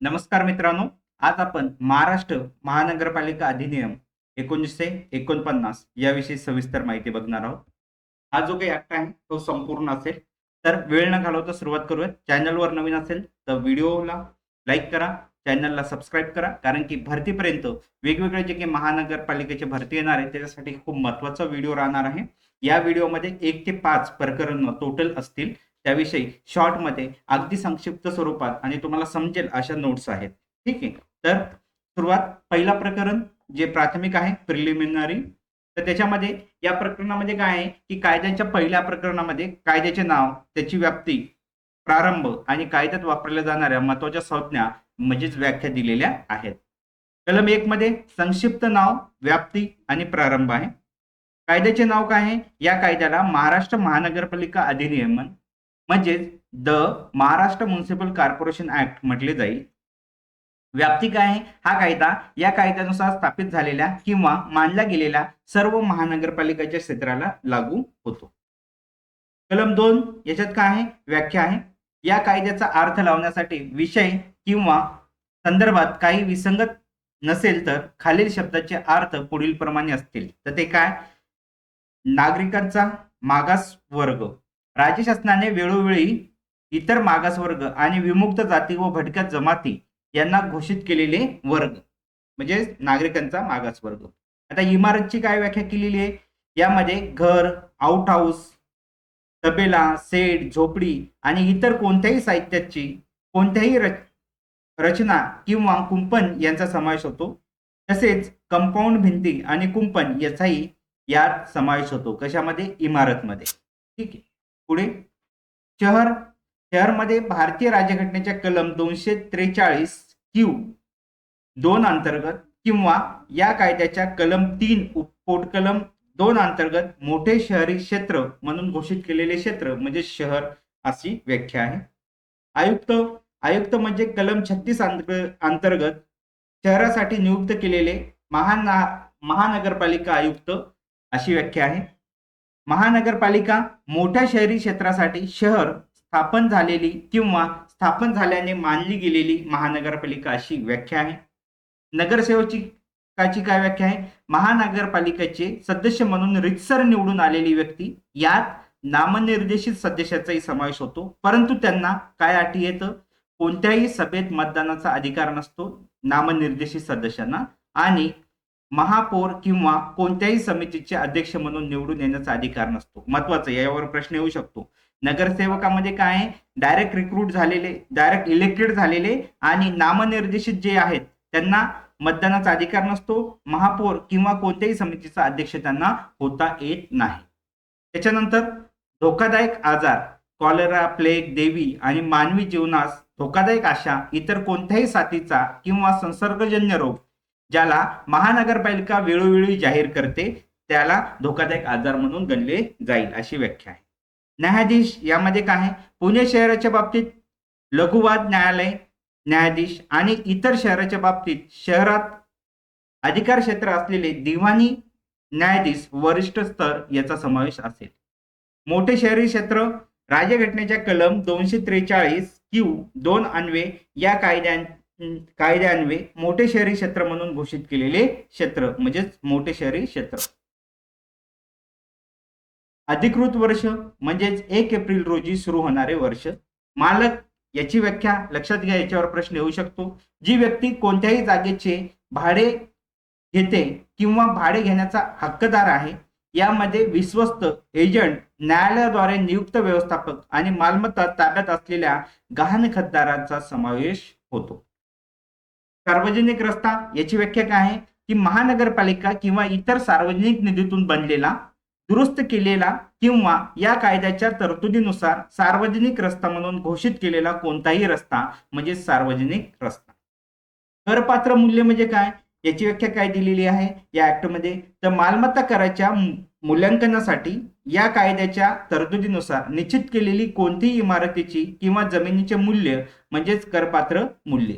नमस्कार मित्रांनो आज आपण महाराष्ट्र महानगरपालिका अधिनियम एकोणीसशे एकोणपन्नास याविषयी सविस्तर माहिती बघणार आहोत. हा जो काही ऍक्ट आहे तो संपूर्ण असेल. तर वेळ न घालवता सुरुवात करूयात. चॅनलवर नवीन असेल तर व्हिडिओला लाईक करा. चॅनलला सबस्क्राईब करा. कारण की भरतीपर्यंत वेगवेगळे जे काही महानगरपालिकेचे भरती येणार आहे त्याच्यासाठी खूप महत्त्वाचा व्हिडिओ राहणार आहे. या व्हिडिओमध्ये एक ते पाच प्रकरण टोटल असतील. त्याविषयी शॉर्टमध्ये अगदी संक्षिप्त स्वरूपात आणि तुम्हाला समजेल अशा नोट्स आहेत. ठीक आहे. तर सुरुवात पहिला प्रकरण जे प्राथमिक आहे प्रिलिमिनरी तर त्याच्यामध्ये या प्रकरणामध्ये काय आहे की कायद्याच्या पहिल्या प्रकरणामध्ये कायद्याचे नाव त्याची व्याप्ती प्रारंभ आणि कायद्यात वापरल्या जाणाऱ्या महत्त्वाच्या संज्ञा म्हणजेच व्याख्या दिलेल्या आहेत. कलम एक मध्ये संक्षिप्त नाव व्याप्ती आणि प्रारंभ आहे. कायद्याचे नाव काय आहे? या कायद्याला महाराष्ट्र महानगरपालिका अधिनियमन म्हणजेच the Maharashtra municipal corporation act म्हटले जाईल. व्याप्ती काय आहे? हा कायदा या कायद्यानुसार स्थापित झालेल्या किंवा मानल्या गेलेल्या सर्व महानगरपालिकेच्या क्षेत्राला लागू होतो. कलम दोन याच्यात काय आहे? व्याख्या आहे. या कायद्याचा अर्थ लावण्यासाठी विषय किंवा संदर्भात काही विसंगत नसेल तर खालील शब्दाचे अर्थ पुढील प्रमाणे असतील. तर ते काय? नागरिकांचा मागास वर्ग राज्य शासनाने वेळोवेळी इतर मागासवर्ग आणि विमुक्त जाती व भटक्या जमाती यांना घोषित केलेले वर्ग म्हणजे नागरिकांचा मागासवर्ग. आता इमारतची काय व्याख्या केलेली आहे? यामध्ये घर आउट हाऊस तबेला सेड झोपडी आणि इतर कोणत्याही साहित्याची कोणत्याही रच रचना किंवा कुंपण यांचा समावेश होतो. तसेच कंपाऊंड भिंती आणि कुंपण याचाही यात समावेश होतो कशामध्ये? इमारतमध्ये. ठीक आहे. पुढे? शहर. शहरमध्ये भारतीय राज्यघटनेच्या कलम दोनशे त्रेचाळीस क्यू. दोन अंतर्गत किंवा या कायद्याच्या कलम तीन पोटकलम दोन अंतर्गत मोठे शहरी क्षेत्र म्हणून घोषित केलेले क्षेत्र म्हणजे शहर अशी व्याख्या आहे. आयुक्त आयुक्त म्हणजे कलम छत्तीस अंतर्गत शहरासाठी नियुक्त केलेले महाना महानगरपालिका आयुक्त अशी व्याख्या आहे. महानगरपालिका मोठ्या शहरी क्षेत्रासाठी शहर स्थापन झालेली किंवा स्थापन झाल्याने मानली गेलेली महानगरपालिका अशी व्याख्या आहे. नगरसेवची काची काय व्याख्या आहे? महानगरपालिकेचे सदस्य म्हणून रितसर निवडून आलेली व्यक्ती यात नामनिर्देशित सदस्याचाही समावेश होतो. परंतु त्यांना काय अटी येतं कोणत्याही सभेत मतदानाचा अधिकार नसतो नामनिर्देशित सदस्यांना. आणि महापौर किंवा कोणत्याही समितीचे अध्यक्ष म्हणून निवडून येण्याचा अधिकार नसतो. महत्वाचं यावर प्रश्न येऊ शकतो. नगरसेवकामध्ये काय आहे? डायरेक्ट रिक्रूट झालेले डायरेक्ट इलेक्टेड झालेले आणि नामनिर्देशित जे आहेत त्यांना मतदानाचा अधिकार नसतो. महापौर किंवा कोणत्याही समितीचा अध्यक्ष त्यांना होता येत नाही. त्याच्यानंतर धोकादायक आजार कॉलेरा प्लेग देवी आणि मानवी जीवनास धोकादायक अशा इतर कोणत्याही साथीचा किंवा संसर्गजन्य रोग ज्याला महानगरपालिका वेळोवेळी जाहीर करते त्याला धोकादायक आजार म्हणून गणले जाईल अशी व्याख्या आहे. न्यायाधीश यामध्ये काय आहे? पुणे शहराच्या बाबतीत लघुवाद न्यायालय न्यायाधीश आणि इतर शहराच्या बाबतीत शहरात अधिकार क्षेत्र असलेले दिवाणी न्यायाधीश वरिष्ठ स्तर याचा समावेश असेल. मोठे शहरी क्षेत्र राज्यघटनेच्या कलम दोनशे त्रेचाळीस क्यू दोन अन्वे या कायद्यां कायद्यान्वये मोठे शहरी क्षेत्र म्हणून घोषित केलेले क्षेत्र म्हणजेच मोठे शहरी क्षेत्र. अधिकृत वर्ष म्हणजेच एक एप्रिल रोजी सुरू होणारे वर्ष. मालक याची व्याख्या लक्षात घ्या याच्यावर प्रश्न येऊ शकतो. जी व्यक्ती कोणत्याही जागेचे भाडे घेते किंवा भाडे घेण्याचा हक्कदार आहे यामध्ये विश्वस्त एजंट न्यायालयाद्वारे नियुक्त व्यवस्थापक आणि मालमत्ता ताब्यात असलेल्या गहाणखतदारांचा समावेश होतो. सार्वजनिक रस्ता याची व्याख्या काय आहे? की महानगरपालिका किंवा इतर सार्वजनिक निधीतून बनलेला दुरुस्त केलेला किंवा या कायद्याच्या तरतुदीनुसार सार्वजनिक रस्ता म्हणून घोषित केलेला कोणताही रस्ता म्हणजे सार्वजनिक रस्ता. करपात्र मूल्य म्हणजे काय? याची व्याख्या काय दिलेली आहे? या ऍक्टमध्ये तर मालमत्ता कराच्या मूल्यांकनासाठी या कायद्याच्या तरतुदीनुसार निश्चित केलेली कोणतीही इमारतीची किंवा जमिनीचे मूल्य म्हणजेच करपात्र मूल्य.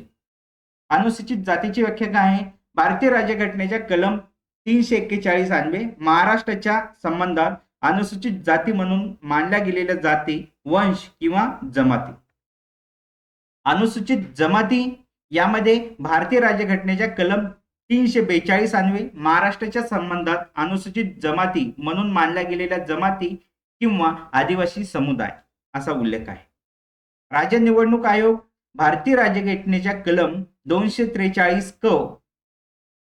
अनुसूचित जातीची व्याख्या काय आहे. भारतीय राज्यघटनेच्या कलम तीनशे एक्केचाळीस अन्वे महाराष्ट्राच्या संबंधात अनुसूचित जाती म्हणून मानल्या गेलेल्या जाती वंश किंवा जमाती. अनुसूचित जमाती यामध्ये भारतीय राज्यघटनेच्या कलम तीनशे बेचाळीस अन्वये महाराष्ट्राच्या संबंधात अनुसूचित जमाती म्हणून मानल्या गेलेल्या जमाती किंवा आदिवासी समुदाय असा उल्लेख आहे. राज्य निवडणूक आयोग भारतीय राज्यघटनेच्या कलम दोनशे त्रेचाळीस क.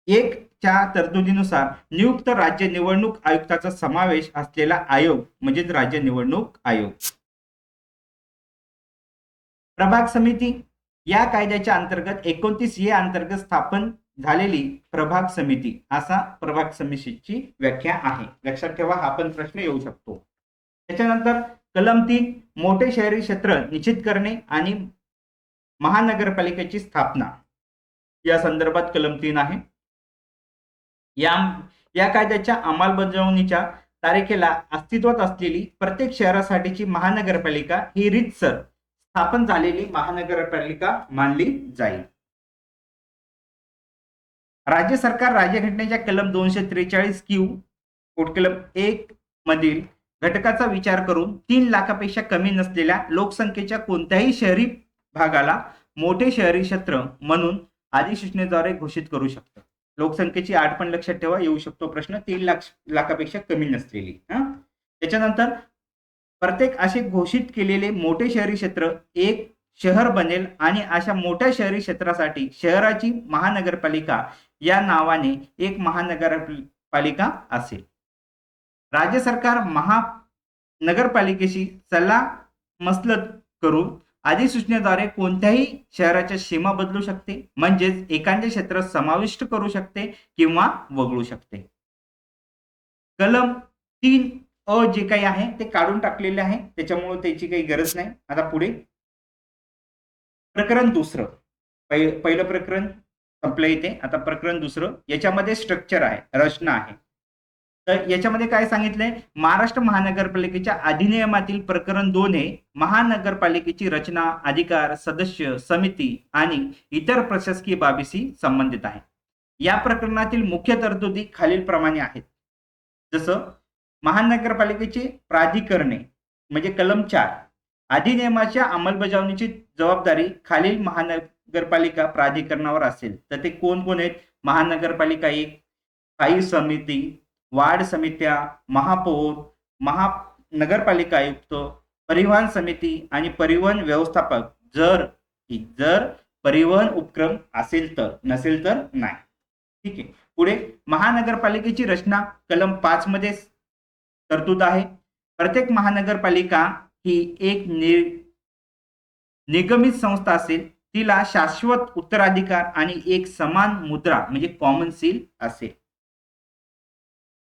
एक च्या तरतुदीनुसार नियुक्त राज्य निवडणूक आयुक्ताचा समावेश असलेला आयोग म्हणजेच राज्य निवडणूक आयोग. प्रभाग समिती या कायद्याच्या अंतर्गत एकोणतीस ए अंतर्गत स्थापन झालेली प्रभाग समिती असा प्रभाग समितीची व्याख्या आहे. लक्षात ठेवा हा पण प्रश्न येऊ शकतो. त्याच्यानंतर कलम तीन मोठे शहरी क्षेत्र निश्चित करणे आणि महानगरपालिकेची स्थापना. या संदर्भात कलम तीन आहे. या या कायद्याच्या अंमलबजावणीच्या तारखेला अस्तित्वात असलेली प्रत्येक शहरासाठीची महानगरपालिका ही रीतसर स्थापन झालेली महानगरपालिका मानली जाईल. राज्य सरकार राज्यघटनेच्या कलम दोनशे त्रेचाळीस क्यू कलम एक मधील घटकाचा विचार करून तीन लाखापेक्षा कमी नसलेल्या लोकसंख्येच्या कोणत्याही शहरी भागाला मोठे शहरी क्षेत्र म्हणून अधिसूचनेद्वारे घोषित करू शकतं. लोकसंख्येची आठ पण लक्षात ठेवा येऊ शकतो प्रश्न. तीन लाख लाखापेक्षा कमी नसलेली हा? त्याच्यानंतर प्रत्येक असे घोषित केलेले मोठे शहरी क्षेत्र एक शहर बनेल आणि अशा मोठ्या शहरी क्षेत्रासाठी शहराची महानगरपालिका या नावाने एक महानगरपालिका असेल. राज्य सरकार महानगरपालिकेशी सल्ला मसलत करून अधिसूचनेद्वारे कोणत्याही शहराच्या सीमा बदलू शकते म्हणजेच एखाद्या क्षेत्र समाविष्ट करू शकते किंवा वगळू शकते. कलम तीन अ जे काही आहे ते काढून टाकलेले आहे. त्याच्यामुळे त्याची काही गरज नाही. आता पुढे. प्रकरण दुसरं. पहिलं प्रकरण संपलं इथे. आता प्रकरण दुसरं. याच्यामध्ये स्ट्रक्चर आहे. रचना आहे. तर याच्यामध्ये काय सांगितलंय? महाराष्ट्र महानगरपालिकेच्या अधिनियमातील प्रकरण दोन हे महानगरपालिकेची रचना अधिकार सदस्य समिती आणि इतर प्रशासकीय बाबीशी संबंधित आहे. या प्रकरणातील मुख्य तरतुदी खालीलप्रमाणे आहेत. जसं महानगरपालिकेची प्राधिकरणे म्हणजे कलम चार अधिनियमाच्या अंमलबजावणीची जबाबदारी खालील महानगरपालिका प्राधिकरणावर असेल. तर ते कोण कोण आहेत? महानगरपालिका एक स्थायी समिती वार्ड समित्या महापौर महा नगरपालिका आयुक्त परिवहन समिती आणि परिवहन व्यवस्थापक जर जर परिवहन उपक्रम असेल तर नसेल तर नाही. ठीक आहे. पुढे महानगरपालिकेची रचना कलम पाच मध्ये तरतूद आहे. प्रत्येक महानगरपालिका ही एक नि निगमित संस्था असेल तिला शाश्वत उत्तराधिकार आणि एक समान मुद्रा म्हणजे कॉमन सील असेल.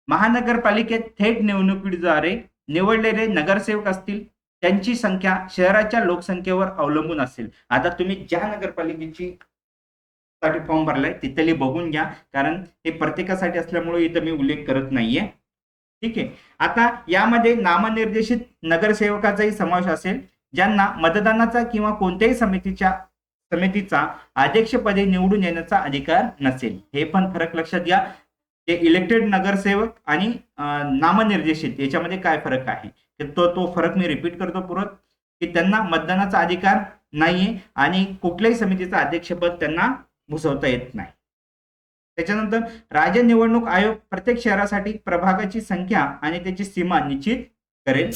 महानगरपालिकेत थेट निवडणुकीद्वारे निवडलेले नगरसेवक असतील त्यांची संख्या शहराच्या लोकसंख्येवर अवलंबून असेल. आता तुम्ही ज्या नगरपालिकेची साठी फॉर्म भरलाय तिथली बघून घ्या. कारण हे प्रत्येकासाठी असल्यामुळे इथं मी उल्लेख करत नाहीये. ठीक आहे? आता यामध्ये नामनिर्देशित नगरसेवकाचाही समावेश असेल ज्यांना मतदानाचा किंवा कोणत्याही समितीच्या समितीचा अध्यक्षपदी निवडून येण्याचा अधिकार नसेल. हे पण फरक लक्षात घ्या. ते इलेक्टेड नगरसेवक आणि नामनिर्देशित याच्यामध्ये काय फरक आहे? तो तो फरक मी रिपीट करतो परत की त्यांना मतदानाचा अधिकार नाहीये आणि कुठल्याही समितीचं अध्यक्षपद त्यांना भुसवता येत नाही. त्याच्यानंतर राज्य निवडणूक आयोग प्रत्येक शहरासाठी प्रभागाची संख्या आणि त्याची सीमा निश्चित करेल.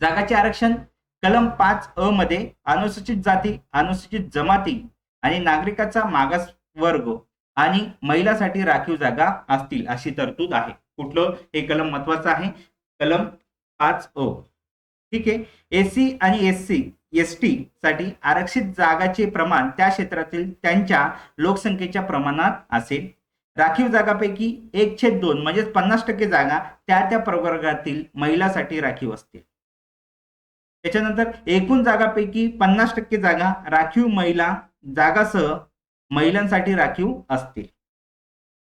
जागाचे आरक्षण कलम पाच अ मध्ये अनुसूचित जाती अनुसूचित जमाती आणि नागरिकाचा मागास वर्ग आणि महिलासाठी राखीव जागा असतील अशी तरतूद आहे. कुठलं? हे कलम महत्वाचं आहे. कलम पाच ओ. ठीक आहे. एसी आणि एस सी एस टी साठी आरक्षित जागाचे प्रमाण त्या क्षेत्रातील त्यांच्या लोकसंख्येच्या प्रमाणात असेल. राखीव जागापैकी एक छेद दोन म्हणजेच पन्नास टक्के जागा त्या त्या प्रवर्गातील महिलासाठी राखीव असतील. त्याच्यानंतर एकूण जागापैकी पन्नास टक्के जागा राखीव महिला जागासह महिलांसाठी राखीव असतील.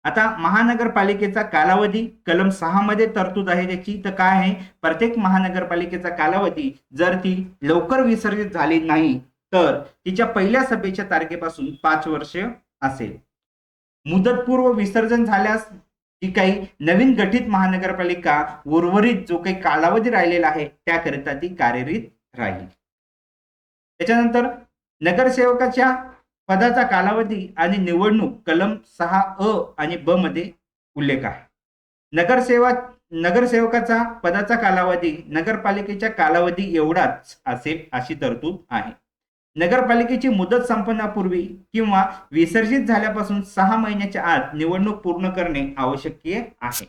आता महानगरपालिकेचा कालावधी कलम सहा मध्ये तरतूद आहे त्याची. तर काय आहे? प्रत्येक महानगरपालिकेचा कालावधी जर ती लवकर विसर्जित झाली नाही तर तिच्या पहिल्या सभेच्या तारखेपासून पाच वर्ष असेल. मुदतपूर्व विसर्जन झाल्यास जी काही नवीन गठीत महानगरपालिका उर्वरित जो काही कालावधी राहिलेला आहे त्याकरिता ती कार्यरत राहील. त्याच्यानंतर नगरसेवकाच्या पदाचा कालावधी आणि निवडणूक कलम सहा अ आणि ब मध्ये उल्लेख आहे. नगरसेवा नगरसेवकाचा पदाचा कालावधी नगरपालिकेच्या कालावधी एवढाच असेल अशी तरतूद आहे. नगरपालिकेची मुदत संपण्यापूर्वी किंवा विसर्जित झाल्यापासून सहा महिन्याच्या आत निवडणूक पूर्ण करणे आवश्यक आहे.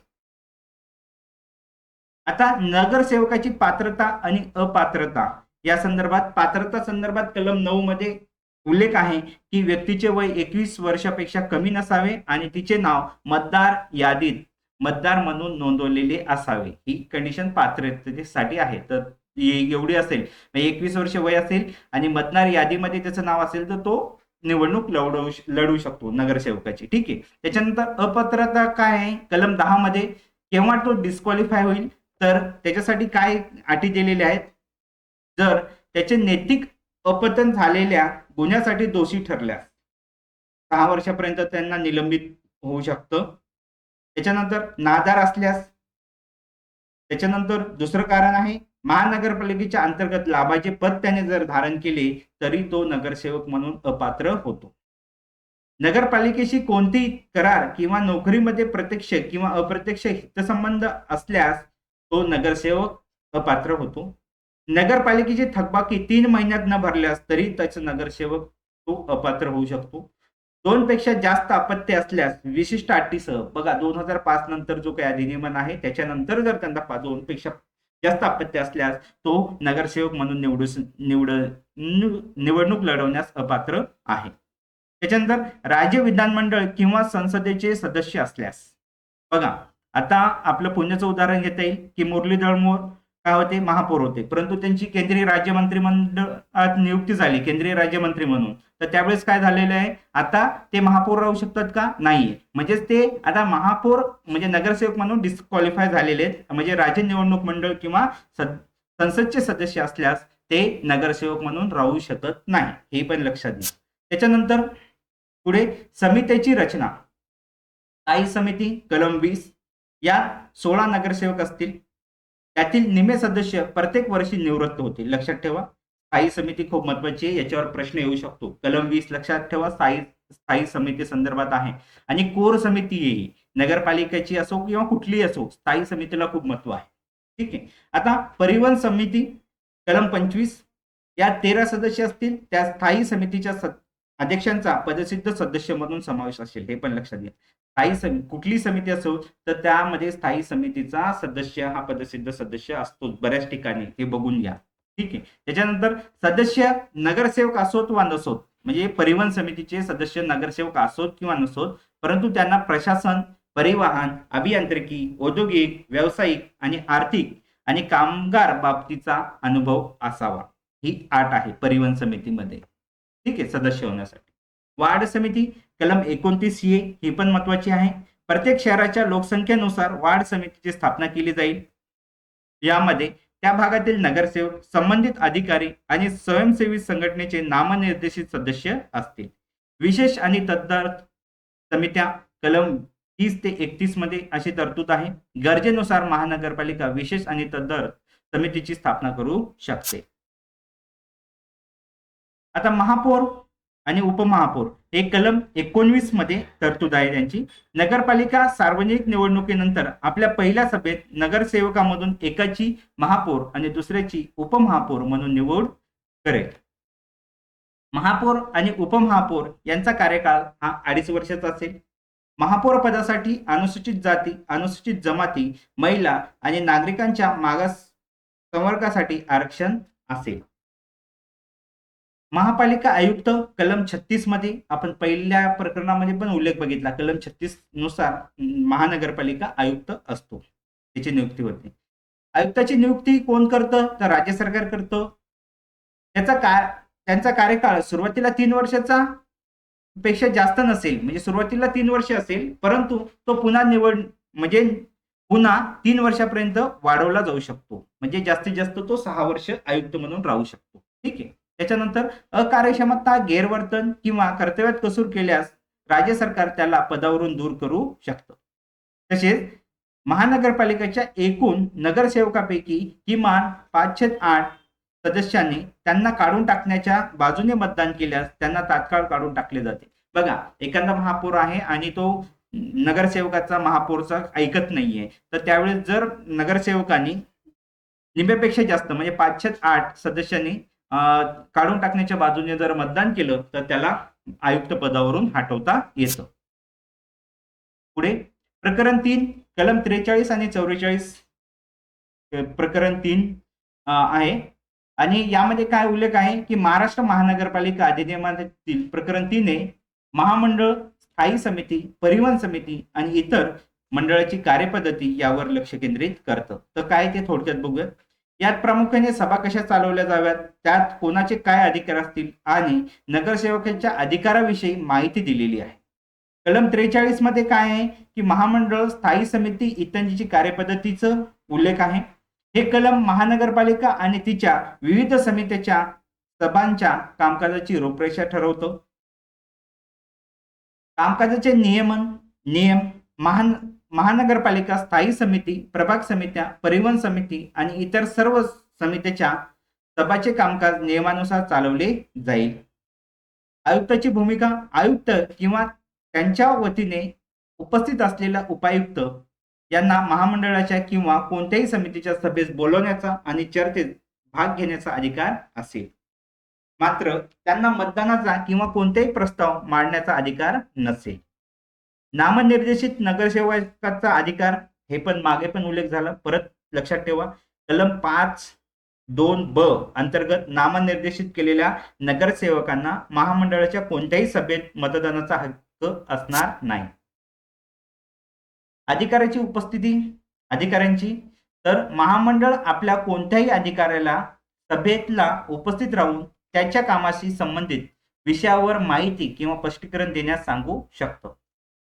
आता नगरसेवकाची पात्रता आणि अपात्रता या संदर्भात पात्रता संदर्भात कलम नऊ मध्ये उल्लेख आहे की व्यक्तीचे वय एकवीस वर्षापेक्षा कमी नसावे आणि तिचे नाव मतदार यादीत मतदार म्हणून नोंदवलेले असावे. ही कंडिशन पात्रतेसाठी आहे. तर एवढी असेल. एकवीस वर्ष वय असेल आणि मतदार यादीमध्ये त्याचं नाव असेल तर तो निवडणूक लढवू लढवू शकतो नगरसेवकाची. ठीक आहे? त्याच्यानंतर अपात्रता काय आहे? कलम दहा मध्ये केव्हा तो डिस्क्वालिफाय होईल? तर त्याच्यासाठी काय अटी दिलेल्या आहेत? जर त्याचे नैतिक अपतन झालेल्या गुन्ह्यासाठी दोषी ठरल्यास. सहा वर्षापर्यंत त्यांना निलंबित होऊ शकतं. त्याच्यानंतर नादार असल्यास त्याच्यानंतर दुसरं कारण आहे महानगरपालिकेच्या अंतर्गत लाभाचे पद त्याने जर धारण केले तरी तो नगरसेवक म्हणून अपात्र होतो. नगरपालिकेशी कोणती करार किंवा नोकरीमध्ये प्रत्यक्ष किंवा अप्रत्यक्ष हितसंबंध असल्यास तो नगरसेवक अपात्र होतो. नगरपालिकेची थकबाकी तीन महिन्यात न भरल्यास तरी त्याचा नगरसेवक तो अपात्र होऊ शकतो. दोन पेक्षा जास्त अपत्य असल्यास विशिष्ट अटीसह बघा दोन हजार पाच नंतर जो काही अधिनियमन आहे त्याच्यानंतर जर त्यांना दोन पेक्षा जास्त अपत्य असल्यास तो नगरसेवक म्हणून निवडू निवड निवडणूक लढवण्यास अपात्र आहे. त्याच्यानंतर राज्य विधानमंडळ किंवा संसदेचे सदस्य असल्यास बघा आता आपलं पुण्याचं उदाहरण घेता येईल की मुरलीधर मोर काय होते? महापौर होते. परंतु त्यांची केंद्रीय राज्य मंत्रिमंडळात नियुक्ती झाली केंद्रीय राज्यमंत्री म्हणून. तर त्यावेळेस काय झालेलं आहे? आता ते महापौर राहू शकतात का? नाहीये. म्हणजेच ते आता महापौर म्हणजे नगरसेवक म्हणून डिस्क्वालिफाय झालेले आहेत. म्हणजे राज्य निवडणूक मंडळ किंवा संसदचे सदस्य असल्यास ते नगरसेवक म्हणून राहू शकत नाही. हे पण लक्षात घ्या. त्याच्यानंतर पुढे समितीची रचना. स्थायी समिती कलम वीस. या सोळा नगरसेवक असतील. त्यातील निमे सदस्य प्रत्येक वर्षी निवृत्त होतील. लक्षात ठेवा स्थायी समिती खूप महत्वाची आहे. याच्यावर प्रश्न येऊ शकतो. कलम वीस लक्षात ठेवा स्थायी स्थायी समिती संदर्भात आहे. आणि कोर समिती नगरपालिकेची असो किंवा कुठलीही असो स्थायी समितीला खूप महत्त्व आहे. ठीक आहे? आता परिवहन समिती कलम पंचवीस या तेरा सदस्य असतील. त्या स्थायी समितीच्या अध्यक्षांचा पदसिद्ध सदस्य म्हणून समावेश असेल हे पण लक्षात घ्या. स्थायी समिती कुठली समिती असो तर त्यामध्ये स्थायी समितीचा सदस्य हा पदसिद्ध सदस्य असतो बऱ्याच ठिकाणी. हे बघून घ्या. ठीक आहे. त्याच्यानंतर सदस्य नगरसेवक असोत वा नसोत म्हणजे परिवहन समितीचे सदस्य नगरसेवक असोत किंवा नसोत परंतु त्यांना प्रशासन परिवहन अभियांत्रिकी औद्योगिक व्यावसायिक आणि आर्थिक आणि कामगार बाबतीचा अनुभव असावा. ही आठ आहे परिवहन समितीमध्ये. ठीक आहे सदस्य होण्यासाठी. वार्ड समिती कलम एकोणतीस ए ही पण महत्वाची आहे. प्रत्येक शहराच्या लोकसंख्येनुसार वार्ड समितीची स्थापना केली जाईल. यामध्ये त्या भागातील नगरसेवक संबंधित अधिकारी आणि स्वयंसेवी संघटनेचे नामनिर्देशित सदस्य असतील. विशेष आणि तद्दार समित्या कलम तीस ते एकतीसमध्ये अशी तरतूद आहे. गरजेनुसार महानगरपालिका विशेष आणि तद्दर समितीची स्थापना करू शकते. आता महापौर आणि उपमहापौर हे कलम एकोणवीसमध्ये तरतूद आहे त्यांची. नगरपालिका सार्वजनिक निवडणुकीनंतर आपल्या पहिल्या सभेत नगरसेवकामधून एकाची महापौर आणि दुसऱ्याची उपमहापौर म्हणून निवड करेल. महापौर आणि उपमहापौर यांचा कार्यकाळ हा अडीच वर्षाचा असेल. महापौर पदासाठी अनुसूचित जाती अनुसूचित जमाती महिला आणि नागरिकांच्या मागास संवर्गासाठी आरक्षण असेल. महापालिका आयुक्त कलम छत्तीसमध्ये आपण पहिल्या प्रकरणामध्ये पण उल्लेख बघितला. कलम छत्तीसनुसार महानगरपालिका आयुक्त असतो. त्याची नियुक्ती होते. आयुक्ताची नियुक्ती कोण करतं? तर राज्य सरकार करतं. त्याचा का त्यांचा कार्यकाळ सुरुवातीला तीन वर्षाचा पेक्षा जास्त नसेल म्हणजे सुरुवातीला तीन वर्ष असेल परंतु तो पुन्हा निवड म्हणजे पुन्हा तीन वर्षापर्यंत वाढवला जाऊ शकतो. म्हणजे जास्तीत जास्त तो सहा वर्ष आयुक्त म्हणून राहू शकतो. ठीक आहे? त्याच्यानंतर अकार्यक्षमता गैरवर्तन किंवा कर्तव्यात कसूर केल्यास राज्य सरकार त्याला पदावरून दूर करू शकतं. तसेच महानगरपालिकेच्या एकूण नगरसेवकापैकी किमान पाचशे आठ सदस्यांनी त्यांना काढून टाकण्याच्या बाजूने मतदान केल्यास त्यांना तात्काळ काढून टाकले जाते. बघा एखादा महापौर आहे आणि तो नगरसेवकाचा महापौरचा ऐकत नाहीये. तर त्यावेळेस जर नगरसेवकांनी निम्यापेक्षा जास्त म्हणजे पाचशे आठ सदस्यांनी काढून टाकण्याच्या बाजूने जर मतदान केलं तर त्याला आयुक्त पदावरून हटवता येतं. पुढे प्रकरण तीन कलम त्रेचाळीस आणि चौवेचाळीस प्रकरण तीन आहे. आणि यामध्ये काय उल्लेख आहे की महाराष्ट्र महानगरपालिका अधिनियमातील प्रकरण तीन महामंडळ स्थायी समिती परिवहन समिती आणि इतर मंडळाची कार्यपद्धती यावर लक्ष केंद्रित करतं. तर काय ते थोडक्यात बघूया. यात प्रामुख्याने सभा कशा चालवल्या जाव्यात? त्यात कोणाचे काय अधिकार असतील? आणि नगरसेवकांच्या अधिकाराविषयी माहिती दिलेली आहे. कलम त्रेचाळीसमध्ये काय आहे? की महामंडळ स्थायी समिती इत्यादीची कार्यपद्धतीचं उल्लेख आहे. हे कलम महानगरपालिका आणि तिच्या विविध समित्याच्या सभांच्या कामकाजाची रूपरेषा ठरवतं. कामकाजाचे नियमन नियम महान महानगरपालिका स्थायी समिती प्रभाग समित्या परिवहन समिती आणि इतर सर्व समित्याच्या सभाचे कामकाज नियमानुसार चालवले जाईल. आयुक्ताची भूमिका आयुक्त किंवा त्यांच्या वतीने उपस्थित असलेला उपायुक्त यांना महामंडळाच्या किंवा कोणत्याही समितीच्या सभेस बोलवण्याचा आणि चर्चेत भाग घेण्याचा अधिकार असेल. मात्र त्यांना मतदानाचा किंवा कोणताही प्रस्ताव मांडण्याचा अधिकार नसेल. नामनिर्देशित नगरसेवकाचा अधिकार हे पण मागे पण उल्लेख झाला. परत लक्षात ठेवा कलम पाच दोन ब अंतर्गत नामनिर्देशित केलेल्या नगरसेवकांना महामंडळाच्या कोणत्याही सभेत मतदानाचा हक्क असणार नाही. अधिकाराची उपस्थिती अधिकाऱ्यांची. तर महामंडळ आपल्या कोणत्याही अधिकाऱ्याला सभेतला उपस्थित राहून त्याच्या कामाशी संबंधित विषयावर माहिती किंवा स्पष्टीकरण देण्यास सांगू शकतं.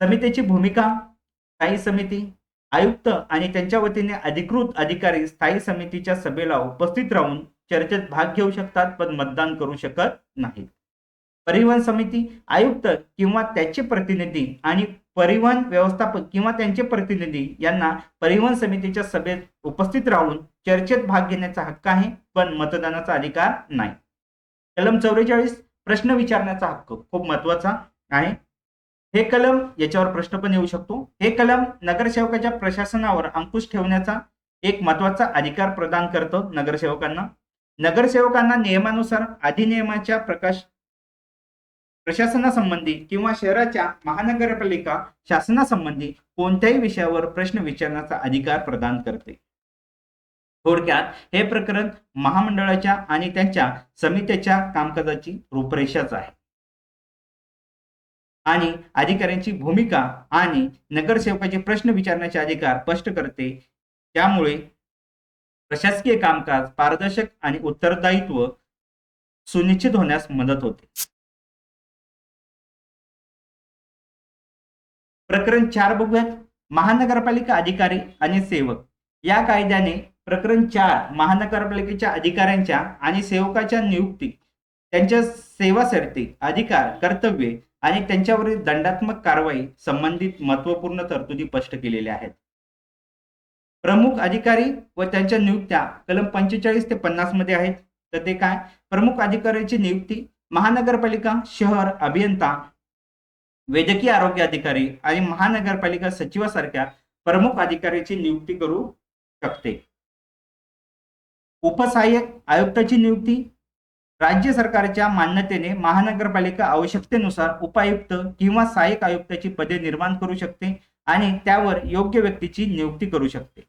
समितीची भूमिका स्थायी समिती आयुक्त आणि त्यांच्या वतीने अधिकृत अधिकारी स्थायी समितीच्या सभेला उपस्थित राहून चर्चेत भाग घेऊ शकतात पण मतदान करू शकत नाहीत. परिवहन समिती आयुक्त किंवा त्याचे प्रतिनिधी आणि परिवहन व्यवस्थापक किंवा त्यांचे प्रतिनिधी यांना परिवहन समितीच्या सभेत उपस्थित राहून चर्चेत भाग घेण्याचा हक्क आहे पण मतदानाचा अधिकार नाही. कलम चौवेचाळीस प्रश्न विचारण्याचा हक्क खूप महत्त्वाचा आहे. हे कलम याच्यावर प्रश्न पण येऊ शकतो. हे कलम नगरसेवकाच्या प्रशासनावर अंकुश ठेवण्याचा एक महत्त्वाचा अधिकार प्रदान करतं नगरसेवकांना. नगरसेवकांना नियमानुसार अधिनियमाच्या प्रकाश प्रशासनासंबंधी किंवा शहराच्या महानगरपालिका शासनासंबंधी कोणत्याही विषयावर प्रश्न विचारण्याचा अधिकार प्रदान करते. थोडक्यात हे प्रकरण महामंडळाच्या आणि त्यांच्या समित्याच्या कामकाजाची रूपरेषाच आहे. आणि अधिकाऱ्यांची भूमिका आणि नगरसेवकाचे प्रश्न विचारण्याचे अधिकार स्पष्ट करते. त्यामुळे प्रशासकीय कामकाज पारदर्शक आणि उत्तरदायित्व सुनिश्चित होण्यास मदत होते. प्रकरण चार बघूयात. महानगरपालिका अधिकारी आणि सेवक. या कायद्याने प्रकरण चार महानगरपालिकेच्या अधिकाऱ्यांच्या आणि सेवकाच्या नियुक्ती त्यांच्या सेवा शर्ती अधिकार कर्तव्ये आणि त्यांच्यावरील दंडात्मक कारवाई संबंधित महत्त्वपूर्ण तरतुदी स्पष्ट केलेल्या आहेत. प्रमुख अधिकारी व त्यांच्या नियुक्त्या कलम पंचेचाळीस ते पन्नासमध्ये आहेत. तर ते काय? प्रमुख अधिकाऱ्याची नियुक्ती महानगरपालिका शहर अभियंता वैद्यकीय आरोग्य अधिकारी आणि महानगरपालिका सचिवासारख्या प्रमुख अधिकाऱ्याची नियुक्ती करू शकते. उपसहाय्यक आयुक्ताची नियुक्ती राज्य सरकारच्या मान्यतेने महानगरपालिका आवश्यकतेनुसार उपायुक्त किंवा सहाय्यक आयुक्ताची पदे निर्माण करू शकते आणि त्यावर योग्य व्यक्तीची नियुक्ती करू शकते.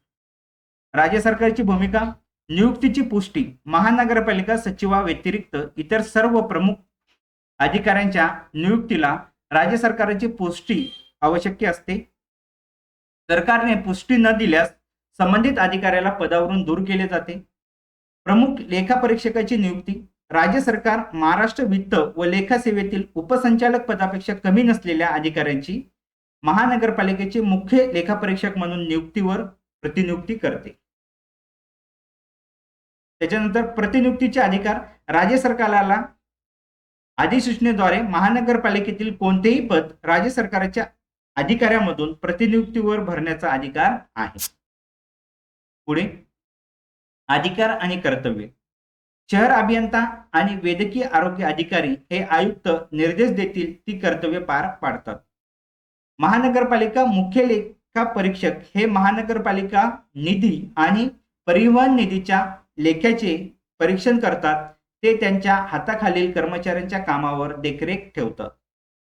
राज्य सरकारची भूमिका नियुक्तीची पुष्टी महानगरपालिका सचिवा व्यतिरिक्त इतर सर्व प्रमुख अधिकाऱ्यांच्या नियुक्तीला राज्य सरकारची पुष्टी आवश्यक असते. सरकारने पुष्टी न दिल्यास संबंधित अधिकाऱ्याला पदावरून दूर केले जाते. प्रमुख लेखापरीक्षकाची नियुक्ती राज्य सरकार महाराष्ट्र वित्त व लेखा सेवेतील उपसंचालक पदापेक्षा कमी नसलेल्या अधिकाऱ्यांची महानगरपालिकेचे मुख्य लेखापरीक्षक म्हणून नियुक्तीवर प्रतिनियुक्ती करते. त्याच्यानंतर प्रतिनियुक्तीचे अधिकार राज्य सरकारला अधिसूचनेद्वारे महानगरपालिकेतील कोणतेही पद राज्य सरकारच्या अधिकाऱ्यामधून प्रतिनियुक्तीवर भरण्याचा अधिकार आहे. पुढे अधिकार आणि कर्तव्य. शहर अभियंता आणि वैद्यकीय आरोग्य अधिकारी हे आयुक्त निर्देश देतील ती कर्तव्य पार पाडतात. महानगरपालिका मुख्य लेखा परीक्षक हे महानगरपालिका निधी आणि परिवहन निधीच्या लेख्याचे परीक्षण करतात. ते त्यांच्या हाताखालील कर्मचाऱ्यांच्या कामावर देखरेख ठेवतात.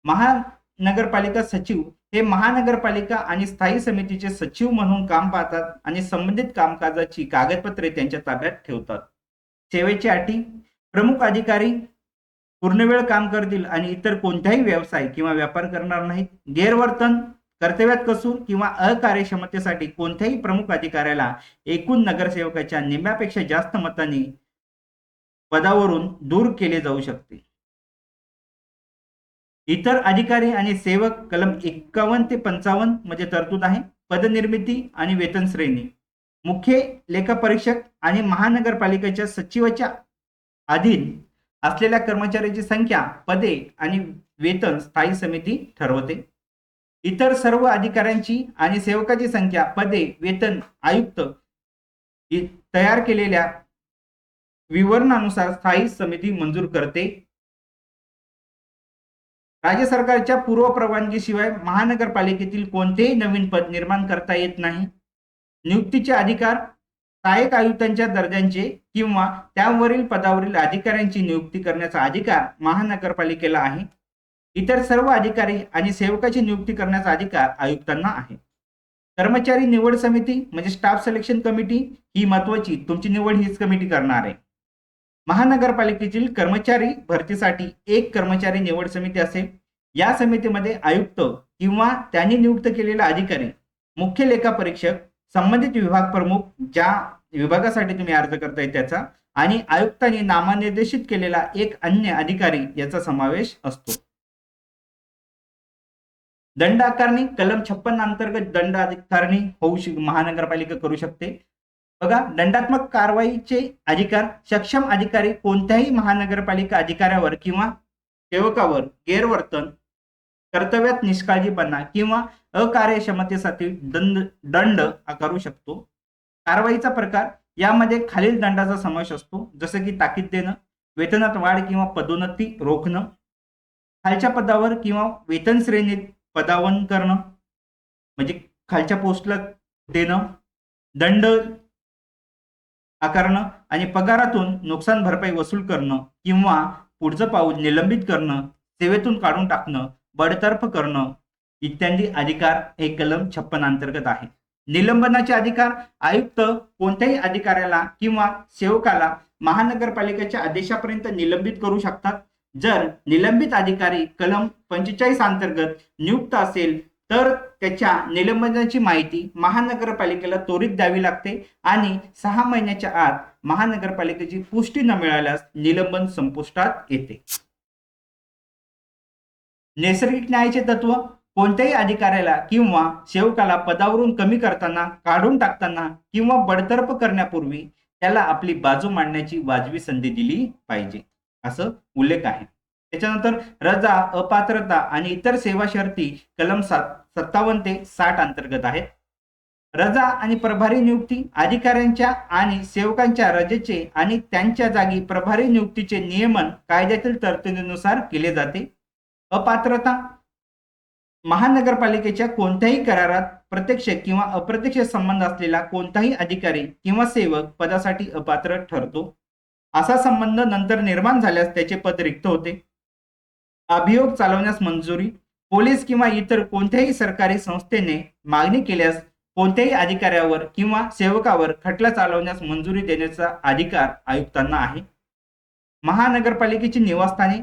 महानगरपालिका सचिव हे महानगरपालिका आणि स्थायी समितीचे सचिव म्हणून काम पाहतात आणि संबंधित कामकाजाची कागदपत्रे त्यांच्या ताब्यात ठेवतात. सेवेची अटी प्रमुख अधिकारी पूर्णवेळ काम करतील आणि इतर कोणत्याही व्यवसाय किंवा व्यापार करणार नाहीत. गैरवर्तन कर्तव्यात कसूर किंवा अकार्यक्षमतेसाठी कोणत्याही प्रमुख अधिकाऱ्याला एकूण नगरसेवकाच्या निम्म्यापेक्षा जास्त मतांनी पदावरून दूर केले जाऊ शकते. इतर अधिकारी आणि सेवक कलम एक्कावन्न ते पंचावन्नमध्ये तरतूद आहे. पदनिर्मिती आणि वेतन श्रेणी. मुख्य लेखापरीक्षक आणि महानगरपालिकेच्या सचिवाच्या अधीन असलेल्या कर्मचाऱ्यांची संख्या पदे आणि वेतन स्थायी समिती ठरवते. इतर सर्व अधिकाऱ्यांची आणि सेवकाची संख्या पदे वेतन आयुक्त इ- तयार केलेल्या विवरणानुसार स्थायी समिती मंजूर करते. राज्य सरकारच्या पूर्व परवानगीशिवाय महानगरपालिकेतील कोणतेही नवीन पद निर्माण करता येत नाही. नियुक्तीचे अधिकार सहाय्यक आयुक्तांच्या दर्जांचे किंवा त्यावरील पदावरील अधिकाऱ्यांची नियुक्ती करण्याचा अधिकार महानगरपालिकेला आहे. इतर सर्व अधिकारी आणि सेवकाची नियुक्ती करण्याचा अधिकार आयुक्तांना आहे. कर्मचारी निवड समिती म्हणजे स्टाफ सिलेक्शन कमिटी ही महत्वाची तुमची निवड हीच कमिटी करणार आहे. महानगरपालिकेतील कर्मचारी भरतीसाठी एक कर्मचारी निवड समिती असेल. या समितीमध्ये आयुक्त किंवा त्यांनी नियुक्त केलेला अधिकारी मुख्य लेखा परीक्षक संबंधित विभाग प्रमुख ज्या विभागासाठी तुम्ही अर्ज करताय त्याचा आणि आयुक्तांनी नामनिर्देशित केलेला एक अन्य अधिकारी याचा समावेश असतो. दंड आकारणी कलम छप्पन अंतर्गत दंड आकारणी होऊ महानगरपालिका करू शकते. बघा दंडात्मक कारवाईचे अधिकार सक्षम अधिकारी कोणत्याही महानगरपालिका अधिकाऱ्यावर किंवा सेवकावर गैरवर्तन कर्तव्यात निष्काळजीपणा किंवा अकार्यक्षमतेसाठी दंड दंड आकारू शकतो. कारवाईचा प्रकार यामध्ये खालील दंडाचा समावेश असतो. जसं की ताकीद देणं वेतनात वाढ किंवा पदोन्नती रोखणं खालच्या पदावर किंवा वेतन श्रेणीत पदावन करणं म्हणजे खालच्या पोस्टला देणं दंड आकारणं आणि पगारातून नुकसान भरपाई वसूल करणं किंवा पुढचं पाऊल निलंबित करणं सेवेतून काढून टाकणं बडतर्फ करणं इत्यादी अधिकार हे कलम छप्पन अंतर्गत आहे. निलंबनाचे अधिकार आयुक्त कोणत्याही अधिकाऱ्याला किंवा सेवकाला महानगरपालिकेच्या आदेशापर्यंत निलंबित करू शकतात. जर निलंबित अधिकारी कलम पंचेचाळीस अंतर्गत नियुक्त असेल तर त्याच्या निलंबनाची माहिती महानगरपालिकेला त्वरित द्यावी लागते आणि सहा महिन्याच्या आत महानगरपालिकेची पुष्टी न मिळाल्यास निलंबन संपुष्टात येते. नैसर्गिक न्यायाचे तत्व कोणत्याही अधिकाऱ्याला किंवा सेवकाला पदावरून कमी करताना काढून टाकताना किंवा बडतर्फ करण्यापूर्वी त्याला आपली बाजू मांडण्याची वाजवी संधी दिली पाहिजे. असं उल्लेख आहे. त्याच्यानंतर रजा अपात्रता आणि इतर सेवा शर्ती कलम सात सत्तावन्न ते साठ अंतर्गत आहेत. रजा आणि प्रभारी नियुक्ती अधिकाऱ्यांच्या आणि सेवकांच्या रजेचे आणि त्यांच्या जागी प्रभारी नियुक्तीचे नियमन कायद्यातील तरतुदीनुसार केले जाते. अपात्रता महानगरपालिकेच्या कोणत्याही करारात प्रत्यक्ष किंवा अप्रत्यक्ष संबंध असलेला कोणताही अधिकारी किंवा सेवक पदासाठी अपात्र ठरतो. असा संबंध नंतर निर्माण झाल्यास त्याचे पद रिक्त होते. अभियोग चालवण्यास मंजुरी पोलीस किंवा इतर कोणत्याही सरकारी संस्थेने मागणी केल्यास कोणत्याही अधिकाऱ्यावर किंवा सेवकावर खटला चालवण्यास मंजुरी देण्याचा अधिकार आयुक्तांना आहे. महानगरपालिकेची निवासस्थाने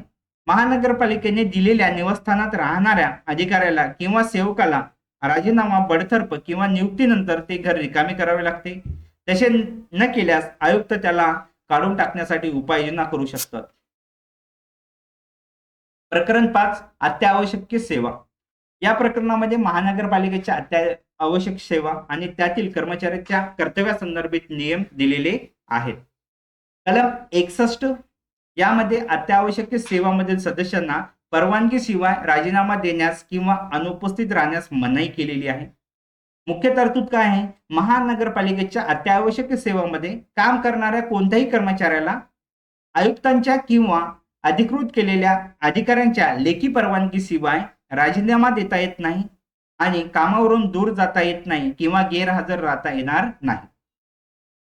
महानगरपालिकेने दिलेल्या निवासस्थानात राहणाऱ्या अधिकाऱ्याला किंवा सेवकाला राजीनामा बडतर्फ किंवा नियुक्तीनंतर ते घर रिकामे करावे लागते. तसे न केल्यास आयुक्त त्याला काढून टाकण्यासाठी उपाययोजना करू शकतात. प्रकरण पाच अत्यावश्यक सेवा. या प्रकरणामध्ये महानगरपालिकेच्या अत्यावश्यक सेवा आणि त्यातील कर्मचाऱ्याच्या कर्तव्यासंदर्भित नियम दिलेले आहेत. कलम एकसष्ट यामध्ये अत्यावश्यक सेवामधील सदस्यांना परवानगीशिवाय राजीनामा देण्यास किंवा अनुपस्थित राहण्यास मनाई केलेली आहे. मुख्य तरतूद काय आहे? महानगरपालिकेच्या अत्यावश्यक सेवामध्ये काम करणाऱ्या कोणत्याही कर्मचाऱ्याला आयुक्तांच्या किंवा अधिकृत केलेल्या अधिकाऱ्यांच्या लेखी परवानगीशिवाय राजीनामा देता येत नाही आणि कामावरून दूर जाता येत नाही किंवा गैरहजर राहता येणार नाही.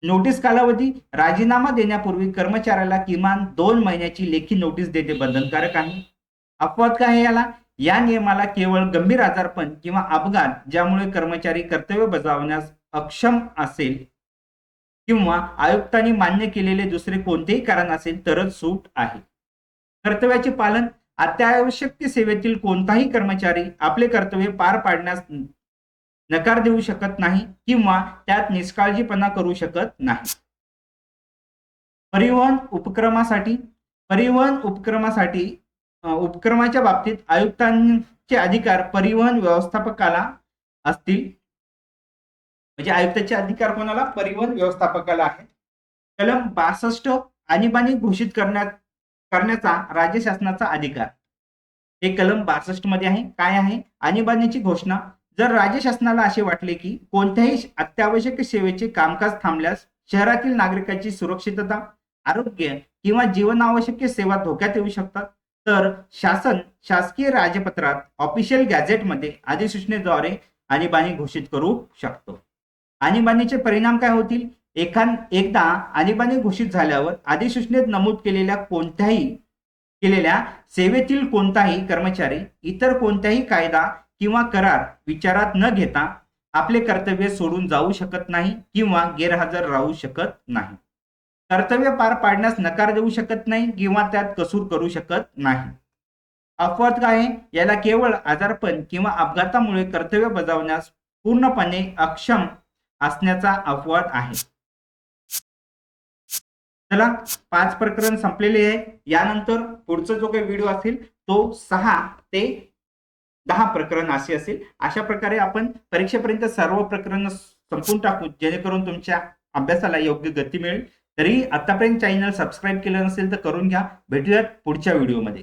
नोटीस कालावधी राजीनामा देण्यापूर्वी कर्मचाऱ्याला किमान दोन महिन्याची लेखी नोटीस देणे बंधनकारक आहे. अपवाद काय याला? या नियमाला केवळ गंभीर आजारपण किंवा अपघात ज्यामुळे कर्मचारी कर्तव्य बजावण्यास अक्षम असेल किंवा आयुक्तांनी मान्य केलेले दुसरे कोणतेही कारण असेल तरच सूट आहे. कर्तव्याचे पालन अत्यावश्यक सेवेतील कोणताही कर्मचारी आपले कर्तव्य पार पाडण्यास नकार देऊ शकत नाही किंवा त्यात निष्काळजीपणा करू शकत नाही. परिवहन उपक्रमासाठी परिवहन उपक्रमासाठी उपक्रमाच्या बाबतीत आयुक्तांचे अधिकार परिवहन व्यवस्थापकाला असतील. म्हणजे आयुक्ताचे अधिकार कोणाला? परिवहन व्यवस्थापकाला आहे कलम बासष्ट आणीबाणी घोषित करण्यात करण्याचा राज्य शासनाचा अधिकार. हे कलम बासष्टमध्ये आहे. काय आहे? आणीबाणीची घोषणा जर राज्य शासनाला असे वाटले की कोणत्याही अत्यावश्यक सेवेचे कामकाज थांबल्यास शहरातील नागरिकांची सुरक्षितता आरोग्य किंवा जीवनावश्यक सेवा धोक्यात येऊ शकतात तर शासन शासकीय राजपत्रात ऑफिशियल गॅझेटमध्ये अधिसूचनेद्वारे आणीबाणी घोषित करू शकतो. आणीबाणीचे परिणाम काय होतील? एखाद एकदा आणीबाणी घोषित झाल्यावर अधिसूचनेत नमूद केलेल्या कोणत्याही केलेल्या सेवेतील कोणताही कर्मचारी इतर कोणत्याही कायदा किंवा करार विचारात न घेता आपले कर्तव्य सोडून जाऊ शकत नाही किंवा गैरहजर राहू शकत नाही. कर्तव्य पार पाडण्यास नकार देऊ शकत नाही किंवा त्यात कसूर करू शकत नाही. अपवाद काय याला केवळ आजारपण किंवा अपघातामुळे कर्तव्य बजावण्यास पूर्णपणे अक्षम असण्याचा अपवाद आहे. चला पाच प्रकरण संपलेले आहे. यानंतर पुढचा जो काही व्हिडिओ असेल तो सहा ते दहा प्रकरण असे असेल. अशा प्रकारे आपण परीक्षेपर्यंत सर्व प्रकरण संपून टाकू जेणेकरून तुमच्या अभ्यासाला योग्य गती मिळेल. तरी आतापर्यंत चॅनल सबस्क्राईब केलं नसेल तर करून घ्या. भेटूयात पुढच्या व्हिडिओमध्ये